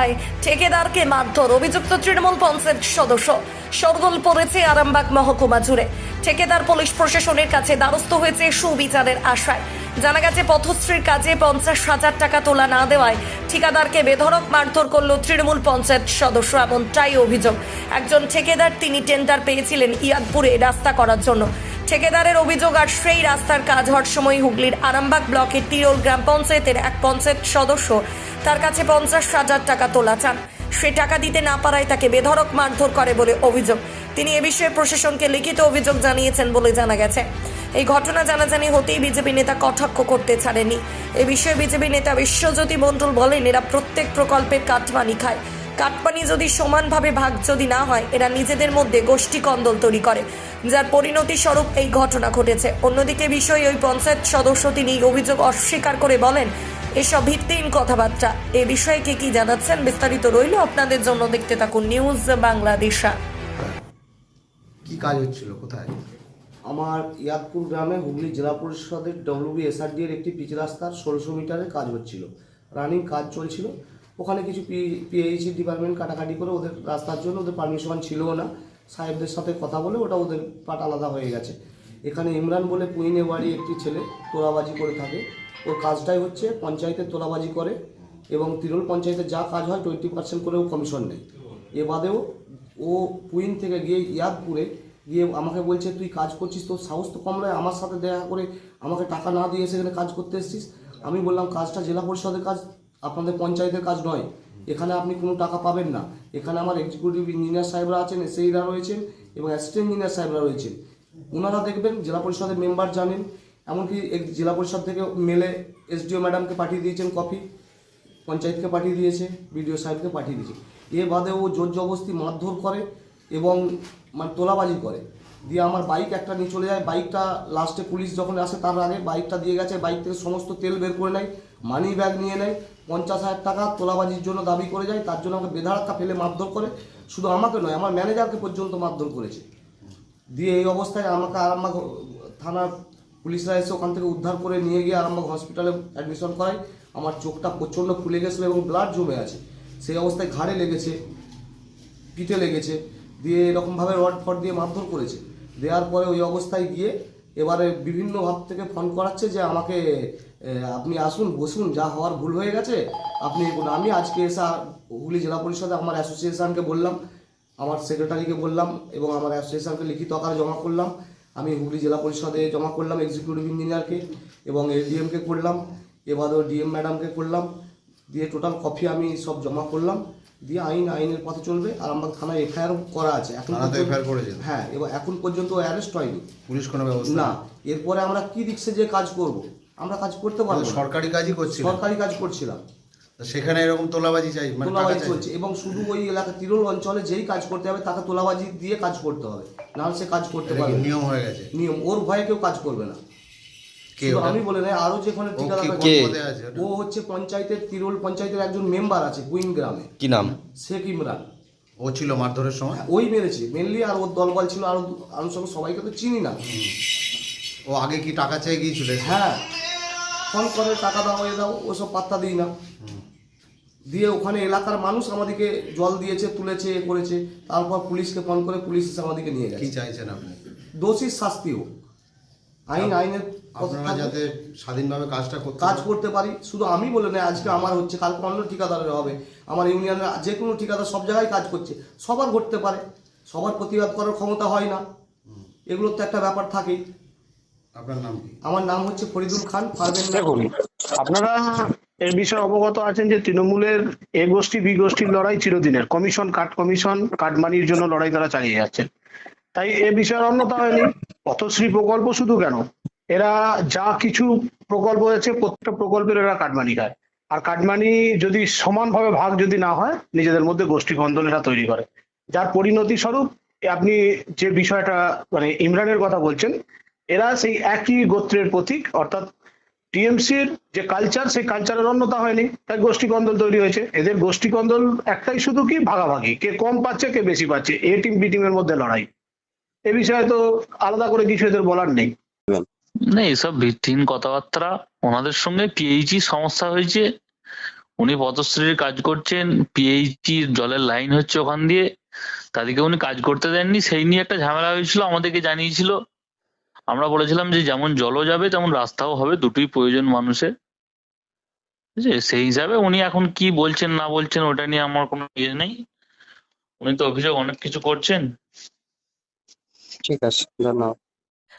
এলাকায় ঠিকাদারকে মারধর। অভিযুক্ত তৃণমূল পঞ্চায়েত সদস্য। সরগোল পড়েছে আরামবাগ মহকুমা জুড়ে। ঠিকাদার পুলিশ প্রশাসনের কাছে দ্বারস্থ হয়েছে সুবিচারের আশায় জানা গেছে, পথশ্রীর কাজে পঞ্চাশ হাজার টাকা তোলা না দেওয়ায় ঠিকাদারকে বেধড়ক মারধর করল তৃণমূল পঞ্চায়েত সদস্য, এমনটাই অভিযোগ। একজন ঠিকাদার তিনি টেন্ডার পেয়েছিলেন ইয়াদপুরে রাস্তা করার জন্য। ঠিকাদারের অভিযোগ, আর সেই রাস্তার কাজ হওয়ার সময় হুগলির আরামবাগ ব্লকের তিরোল গ্রাম পঞ্চায়েতের এক পঞ্চায়েত সদস্য তার কাছে পঞ্চাশ হাজার টাকা তোলা চান। সে টাকা দিতে না পারায় তাকে বেধড়ক মারধর করে বলে অভিযোগ। তিনি এ বিষয়ে প্রশাসনকে লিখিত অভিযোগ জানিয়েছেন বলে জানা গেছে। এই ঘটনা জানাজানি হতেই বিজেপি নেতা কটাক্ষ করতে ছাড়েনি এ বিষয়ে বিজেপি নেতা বিশ্বজ্যোতি মণ্ডল বলেন, এরা প্রত্যেক প্রকল্পের কাটমানি খায়। কাটপানি যদি সমানভাবে ভাগ যদি না হয় এরা নিজেদের মধ্যে গোষ্ঠী কন্দল তৈরি করে যার পরিণতি স্বরূপ এই ঘটনা ঘটেছে। অন্যদিকে বিষয়ে ওই পঞ্চায়েত সদস্য তিনি অভিযোগ অস্বীকার করে বলেন এসব ভিত্তিহীন কথাবার্তা। এ বিষয়ে কে কি জানাচ্ছেন? বিস্তারিত রইল আপনাদের জন্য দেখতে থাকুন নিউজ বাংলাদেশা কি কাজ হচ্ছিল? কোথায়? আমার ইয়াদপুর গ্রামে হুগলি জেলা পরিষদের ডব্লিউবি এসআরডি এর একটি পিচ রাস্তার ষোলোশো মিটারের কাজ হচ্ছিল। রানিং কাজ চলছিল। ওখানে কিছু পিএইচি ডিপার্টমেন্ট কাটাকাটি করে ওদের রাস্তার জন্য ওদের পারমিশন ছিলও না। সাহেবদের সাথে কথা বলে ওটা ওদের পাট আলাদা হয়ে গেছে। এখানে ইমরান বলে পুইনে বাড়ি একটি ছেলে তোলাবাজি করে থাকে। ওর কাজটাই হচ্ছে পঞ্চায়েতের তোলাবাজি করে এবং তিরুল পঞ্চায়েতের যা কাজ হয় টোয়েন্টি পার্সেন্ট করেও কমিশন নেয় এ বাদেও ও পুইন থেকে গিয়ে ইয়াদপুরে গিয়ে আমাকে বলছে, তুই কাজ করছিস, তোর সাহস তো কম নয়, আমার সাথে দেখা করে আমাকে টাকা না দিয়ে সেখানে কাজ করতে এসেছিস? আমি বললাম, কাজটা জেলা পরিষদের কাজ আপনাদের পঞ্চায়েতের কাজ নয়। এখানে আপনি কোনো টাকা পাবেন না। এখানে আমার এক্সিকিউটিভ ইঞ্জিনিয়ার সাহেবরা আছেন এসএইরা রয়েছেন এবং অ্যাসিস্ট্যান্ট ইঞ্জিনিয়ার সাহেবরা রয়েছেন। ওনারা দেখবেন জেলা পরিষদের মেম্বার জানেন, এমনকি জেলা পরিষদ থেকে মেলে এসডিও ম্যাডামকে পাঠিয়ে দিয়েছেন কপি পঞ্চায়েতকে পাঠিয়ে দিয়েছে বিডিও সাহেবকে পাঠিয়ে দিয়েছে। এ বাদে ও জোর জবস্তি মারধর করে এবং মানে তোলাবাজি করে। দিয়ে আমার বাইক একটা নিয়ে চলে যায়। বাইকটা লাস্টে পুলিশ যখন আসে তার আগে বাইকটা দিয়ে গেছে। বাইক থেকে সমস্ত তেল বের করে নেয় মানি ব্যাগ নিয়ে নেয়। পঞ্চাশ হাজার টাকা তোলাবাজির জন্য দাবি করে যায়, তার জন্য আমাকে বেধারাক্কা ফেলে মারধর করে। শুধু আমাকে নয়, আমার ম্যানেজারকে পর্যন্ত মারধর করেছে। দিয়ে এই অবস্থায় আমাকে আরামবাগ থানার পুলিশরা এসে ওখান থেকে উদ্ধার করে নিয়ে গিয়ে আরামবাগ হসপিটালে অ্যাডমিশন করায়। আমার চোখটা প্রচণ্ড ফুলে গেছিল এবং ব্লাড জমে আছে। সেই অবস্থায় ঘাড়ে লেগেছে, পিঠে লেগেছে। দিয়ে এরকমভাবে রড ফট দিয়ে মারধর করেছে। দেওয়ার পরে ওই অবস্থায় গিয়ে এবারে বিভিন্ন ভাব থেকে ফোন করাচ্ছে যে আমাকে আপনি আসুন বসুন যা হওয়ার ভুল হয়ে গেছে আপনি আমি আজকে এসে হুগলি জেলা পরিষদে আমার অ্যাসোসিয়েশনকে বললাম আমার সেক্রেটারিকে বললাম এবং আমার অ্যাসোসিয়েশনকে লিখিত আকারে জমা করলাম। আমি হুগলি জেলা পরিষদে জমা করলাম এক্সিকিউটিভ ইঞ্জিনিয়ারকে এবং এডিএমকে করলাম এবারেও ডিএম ম্যাডামকে করলাম। দিয়ে টোটাল কপি আমি সব জমা করলাম। দিয়ে আইন আইনের পথে চলবে। আর আমার থানায় এফআইআর করা আছে। এখন? হ্যাঁ এবার এখন পর্যন্ত অ্যারেস্ট হয়নি। পুলিশ কোনো ব্যবস্থা না এরপরে আমরা কি দিকসে যে কাজ করব? আমরা কাজ করতে পারব না। সরকারি কাজই করছিল সরকারি কাজ করছিলাম। সেখানে এরকম তোলাবাজি চাই মানে টাকা তোলাবাজি চাই। চলছে এবং শুধু ওই এলাকা তিরুল অঞ্চলে যেই কাজ করতে হবে তাকে তোলাবাজি দিয়ে কাজ করতে হবে। নাহলে সে কাজ করতে এটা কি পারবে না। নিয়ম হয়ে গেছে? নিয়ম। ওর ভয়ে কেউ কাজ করবে না। কে শুধু ওটা? আমি বলে নাই আরও যেখানে ও কি ঠিকাদার কোন আছে, পদে আছে ওটা? ও হচ্ছে পঞ্চায়েতের তিরুল পঞ্চায়েতের একজন মেম্বার আছে কুইন গ্রামে। কি নাম? শেখ ইমরান। ও ছিল মারধরের সময়? হ্যাঁ, ওই মেরেছে। মেনলি আর ওর দলবল ছিল আরও আনুষঙ্গ সবাইকে তো চিনি না। ও আগে কি টাকা চেয়ে গিয়েছিল? হ্যাঁ। ফোন করে টাকা দাও এ দাও ওসব পাত্তা দিই না। দিয়ে ওখানে এলাকার মানুষ আমাদেরকে জল দিয়েছে তুলেছে এ করেছে। তারপর পুলিশকে ফোন করে পুলিশ এসে আমাদেরকে নিয়ে কি গেছে চাইছেন আপনি? দোষীর শাস্তি হোক। আইন আইনের আপনারা যাতে স্বাধীনভাবে কাজটা করতে কাজ করতে পারি। শুধু আমি বলে না আজকে আমার হচ্ছে কালকে অন্য ঠিকাদারের হবে। আমার ইউনিয়নের যে কোনো ঠিকাদার সব জায়গায় কাজ করছে। সবার ঘটতে পারে। সবার প্রতিবাদ করার ক্ষমতা হয় না। এগুলোর তো একটা ব্যাপার থাকেই। আপনার নাম কি? আমার নাম হচ্ছে ফরিদুল খান পারবেন না দেখুন আপনারা এর বিষয়ে অবগত আছেন যে তৃণমূলের এ গোষ্ঠী বি গোষ্ঠীর লড়াই চিরদিনের। কমিশন কাট কমিশন কাটমানির জন্য লড়াই তারা চালিয়ে যাচ্ছেন তাই এ বিষয়ের অন্যতা হয়নি। পথশ্রী প্রকল্প শুধু কেন? এরা যা কিছু প্রকল্প আছে প্রত্যেকটা প্রকল্পের এরা কাটমানি খায়। আর কাটমানি যদি সমানভাবে ভাগ যদি না হয় নিজেদের মধ্যে গোষ্ঠী কন্দল এরা তৈরি করে। যার পরিণতি স্বরূপ আপনি যে বিষয়টা মানে ইমরানের কথা বলছেন এরা সেই একই গোত্রের প্রতীক, অর্থাৎ টিএমসির যে কালচার সেই কালচারের অন্যতা হয়নি। তাই গোষ্ঠী কন্দল তৈরি হয়েছে। এদের গোষ্ঠী কন্দল একটাই শুধু কি? ভাগাভাগি। কে কম পাচ্ছে, কে বেশি পাচ্ছে। এ টিম বি টিমের মধ্যে লড়াই। এ বিষয়ে তো আলাদা করে কিছু এদের বলার নেই। না, এসব ভিত্তিহীন কথাবার্তা ওনাদের সঙ্গে পিএইচই সমস্যা হয়েছে। উনি পথশ্রীর কাজ করছেন পিএইচি জলের লাইন হচ্ছে ওখান দিয়ে। তাদেরকে উনি কাজ করতে দেননি। সেই নিয়ে একটা ঝামেলা হয়েছিল, আমাদেরকে জানিয়েছিল। আমরা বলেছিলাম যে যেমন জলও যাবে, তেমন রাস্তাও হবে, দুটোই প্রয়োজন মানুষের। ঠিক সেই হিসাবে উনি এখন কি বলছেন, না বলছেন, ওটা নিয়ে আমার কোনো ইয়ে নেই। উনি তো অভিযোগ অনেক কিছু করছেন। ঠিক আছে, ধন্যবাদ।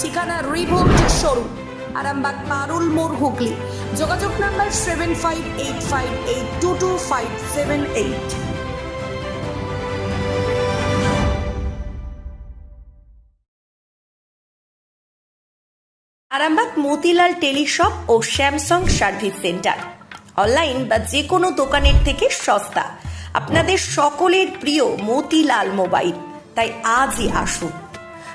ঠিকানা রিভোল্ট শোরুম আরামবাগ, পারুল, মোড় হুগলি। যোগাযোগ number seven five eight five eight two two five seven eight Arambagh Motilal teleshop ও স্যামসাং সার্ভিস সেন্টার। অনলাইন বা যে কোনো দোকানের থেকে সস্তা। আপনাদের সকলের প্রিয় মতিলাল মোবাইল। তাই আজই আসুন।